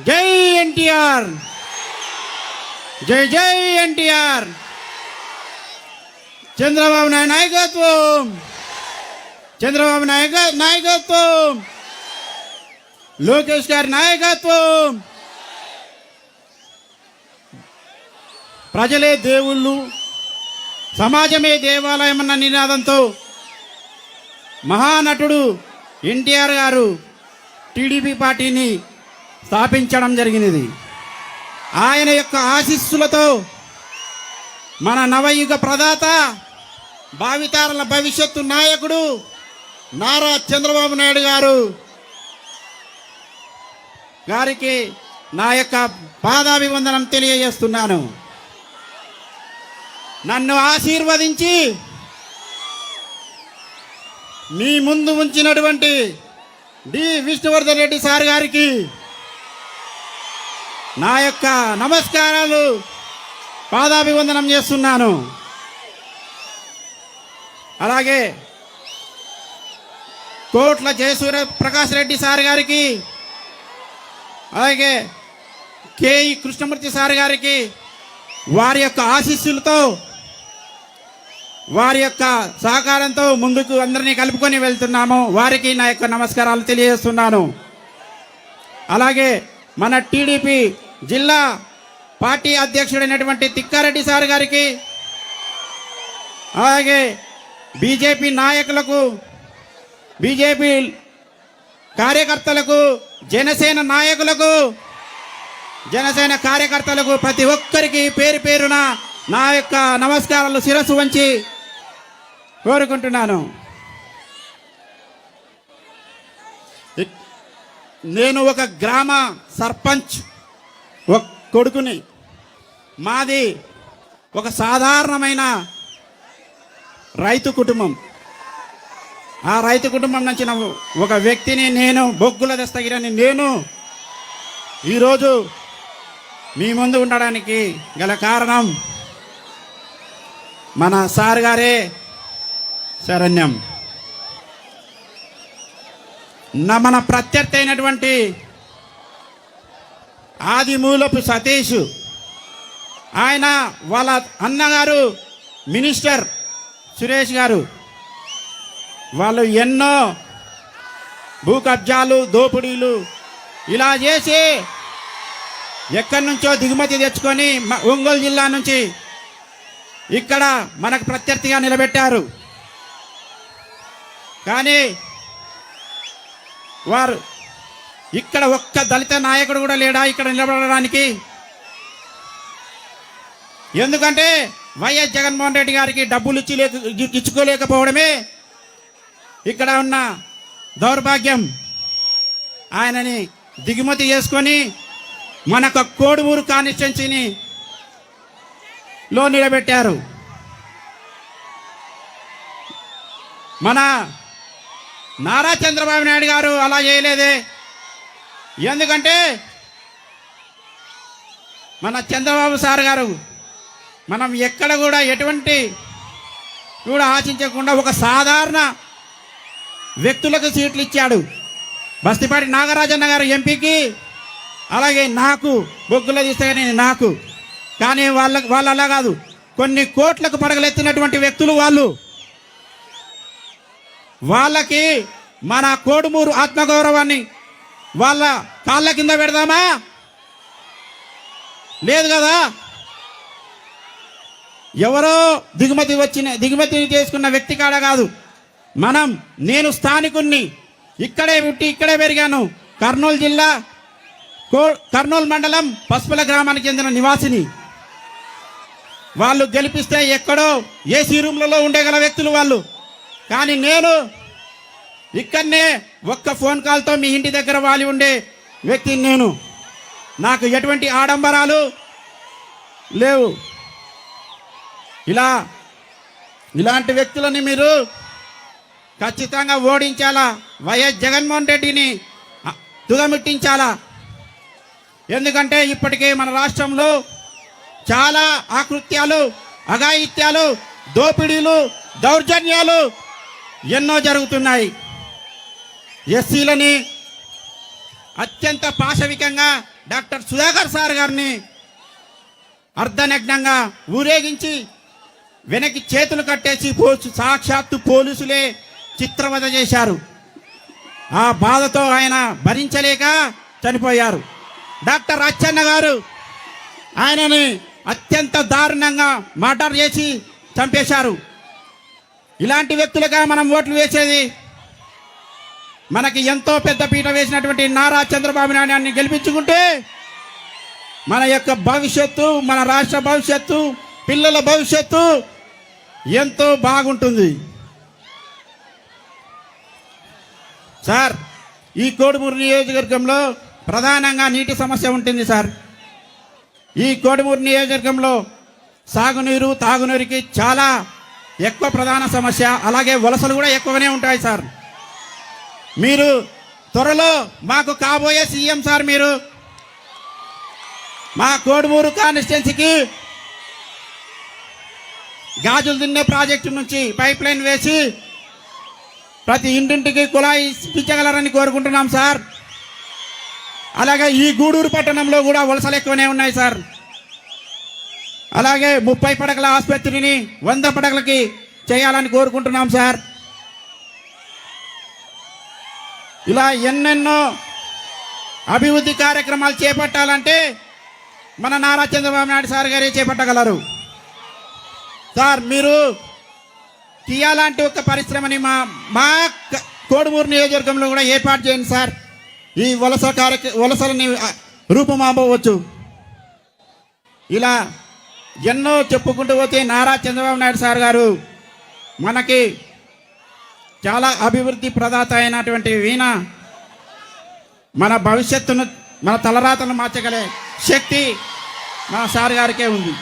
జై ఎన్టీఆర్. జై జై ఎన్టీఆర్. చంద్రబాబు నాయుడు నాయకత్వం. చంద్రబాబు నాయక నాయకత్వం. లోకేష్ గారి నాయకత్వం. ప్రజలే దేవుళ్ళు. సమాజమే దేవాలయం అన్న నినాదంతో మహానటుడు ఎన్టీఆర్ గారు టీడీపీ పార్టీని స్థాపించడం జరిగినది. ఆయన యొక్క ఆశీస్సులతో మన నవయుగ ప్రదాత భావితారల భవిష్యత్తు నాయకుడు నారా చంద్రబాబు నాయుడు గారు గారికి నా యొక్క పాదాభివందనం తెలియజేస్తున్నాను. నన్ను ఆశీర్వదించి మీ ముందు ఉంచినటువంటి డి. విష్ణువర్ధన్ రెడ్డి సార్ గారికి నా యొక్క నమస్కారాలు పాదాభివందనం చేస్తున్నాను. అలాగే కోట్ల జయసూర్య ప్రకాష్ రెడ్డి సార్ గారికి అలాగే కేఈ కృష్ణమూర్తి సార్ గారికి వారి యొక్క ఆశీస్సులతో వారి యొక్క సహకారంతో ముందుకు అందరినీ కలుపుకొని వెళ్తున్నాము. వారికి నా యొక్క నమస్కారాలు తెలియజేస్తున్నాను. అలాగే మన టీడీపీ జిల్లా పార్టీ అధ్యక్షుడైనటువంటి తిక్కారెడ్డి సార్ గారికి అలాగే బీజేపీ నాయకులకు బీజేపీ కార్యకర్తలకు జనసేన నాయకులకు జనసేన కార్యకర్తలకు ప్రతి ఒక్కరికి పేరు పేరున నా యొక్క నమస్కారాలు శిరస్సు వంచి కోరుకుంటున్నాను. నేను ఒక గ్రామ సర్పంచ్. ఒక కొడుకుని. మాది ఒక సాధారణమైన రైతు కుటుంబం. ఆ రైతు కుటుంబం నుంచి ఒక వ్యక్తిని నేను బొగ్గుల దస్తగిరని నేను ఈరోజు మీ ముందు ఉండడానికి గల కారణం మన సార్ గారే శరణ్యం. నా మన ప్రత్యర్థి అయినటువంటి ఆదిమూలపు సతీష్. ఆయన వాళ్ళ అన్నగారు మినిస్టర్ సురేష్ గారు. వాళ్ళు ఎన్నో భూ కబ్జాలు దోపిడీలు ఇలా చేసి ఎక్కడి నుంచో దిగుమతి తెచ్చుకొని ఒంగోలు జిల్లా నుంచి ఇక్కడ మనకు ప్రత్యర్థిగా నిలబెట్టారు. కానీ వారు ఇక్కడ ఒక్క దళిత నాయకుడు కూడా లేడా ఇక్కడ నిలబడడానికి? ఎందుకంటే వైఎస్ జగన్మోహన్ రెడ్డి గారికి డబ్బులు ఇచ్చి లేక ఇచ్చుకోలేకపోవడమే ఇక్కడ ఉన్న దౌర్భాగ్యం. ఆయనని దిగుమతి చేసుకొని మనకు కోడుమూరు కాన్స్టిట్యున్సీని లో నిలబెట్టారు. మన నారా చంద్రబాబు నాయుడు గారు అలా చేయలేదే. ఎందుకంటే మన చంద్రబాబు సార్ గారు మనం ఎక్కడ కూడా ఎటువంటి కూడా ఆశించకుండా ఒక సాధారణ వ్యక్తులకు సీట్లు ఇచ్చాడు. బస్తిపాటి నాగరాజన్న గారు ఎంపీకి అలాగే నాకు బొగ్గులో తీస్తే నాకు. కానీ వాళ్ళ వాళ్ళు అలా కాదు. కొన్ని కోట్లకు పడగలెత్తినటువంటి వ్యక్తులు వాళ్ళు. వాళ్ళకి మన కోడుమూరు ఆత్మగౌరవాన్ని వాళ్ళ కాళ్ళ కింద పెడదామా? లేదు కదా? ఎవరో దిగుమతి వచ్చిన దిగుమతి చేసుకున్న వ్యక్తి కాడ కాదు. మనం నేను స్థానికుణ్ణి. ఇక్కడే పుట్టి ఇక్కడే పెరిగాను. కర్నూలు జిల్లా కో కర్నూలు మండలం పసుపుల గ్రామానికి చెందిన నివాసిని. వాళ్ళు గెలిపిస్తే ఎక్కడో ఏసీ రూమ్లలో ఉండగల వ్యక్తులు వాళ్ళు. కానీ నేను ఇక్కడనే ఒక్క ఫోన్ కాల్తో మీ ఇంటి దగ్గర వాలి ఉండే వ్యక్తిని నేను. నాకు ఎటువంటి ఆడంబరాలు లేవు. ఇలా ఇలాంటి వ్యక్తులని మీరు ఖచ్చితంగా ఓడించాలా? వైఎస్ జగన్మోహన్ రెడ్డిని అ, తుదముట్టించాలా? ఎందుకంటే ఇప్పటికే మన రాష్ట్రంలో చాలా ఆకృత్యాలు అఘాయిత్యాలు దోపిడీలు దౌర్జన్యాలు ఎన్నో జరుగుతున్నాయి. ఎస్సీలని అత్యంత పాశవికంగా డాక్టర్ సుధాకర్ సార్ గారిని అర్ధనగ్నంగా ఊరేగించి వెనక్కి చేతులు కట్టేసి పోలీసు సాక్షాత్తు పోలీసులే చిత్రవద చేశారు. ఆ బాధతో ఆయన భరించలేక చనిపోయారు. డాక్టర్ అచ్చన్న గారు ఆయనని అత్యంత దారుణంగా మర్డర్ చేసి చంపేశారు. ఇలాంటి వ్యక్తులుగా మనం ఓట్లు వేసేది మనకి ఎంతో పెద్ద పీట వేసినటువంటి నారా చంద్రబాబు నాయుడు గెలిపించుకుంటే మన యొక్క భవిష్యత్తు మన రాష్ట్ర భవిష్యత్తు పిల్లల భవిష్యత్తు ఎంతో బాగుంటుంది. సార్ ఈ కోడుమూరు నియోజకవర్గంలో ప్రధానంగా నీటి సమస్య ఉంటుంది సార్. ఈ కోడుమూరు నియోజకవర్గంలో సాగునీరు తాగునీరుకి చాలా ఎక్కువ ప్రధాన సమస్య అలాగే వలసలు కూడా ఎక్కువనే ఉంటాయి సార్. మీరు త్వరలో మాకు కాబోయే సీఎం సార్ మీరు. మా కోడుమూరు కాన్స్టిట్యున్సీకి గాజులు తిన్నే ప్రాజెక్టు నుంచి పైప్ లైన్ వేసి ప్రతి ఇంటింటికి కుళాయి ఇప్పించగలరని కోరుకుంటున్నాం సార్. అలాగే ఈ గూడూరు పట్టణంలో కూడా వలసలు ఎక్కువనే ఉన్నాయి సార్. అలాగే ముప్పై పడకల ఆసుపత్రిని వంద పడకలకి చేయాలని కోరుకుంటున్నాం సార్. ఇలా ఎన్నెన్నో అభివృద్ధి కార్యక్రమాలు చేపట్టాలంటే మన నారా చంద్రబాబు నాయుడు సార్ గారే చేపట్టగలరు. సార్ మీరు కియా లాంటి ఒక పరిశ్రమని మా మా కోడుమూరు నియోజకవర్గంలో కూడా ఏర్పాటు చేయండి సార్. ఈ వలస కార్యక్ర వలసలని ఆ, రూపుమాపవచ్చు ఇలా ఎన్నో చెప్పుకుంటూ పోతే నారా చంద్రబాబు నాయుడు సార్ గారు మనకి చాలా అభివృద్ధి ప్రదాత అయినటువంటి వీణ మన భవిష్యత్తును మన తలరాతను మార్చగలే శక్తి మన సార్ గారికే ఉంది.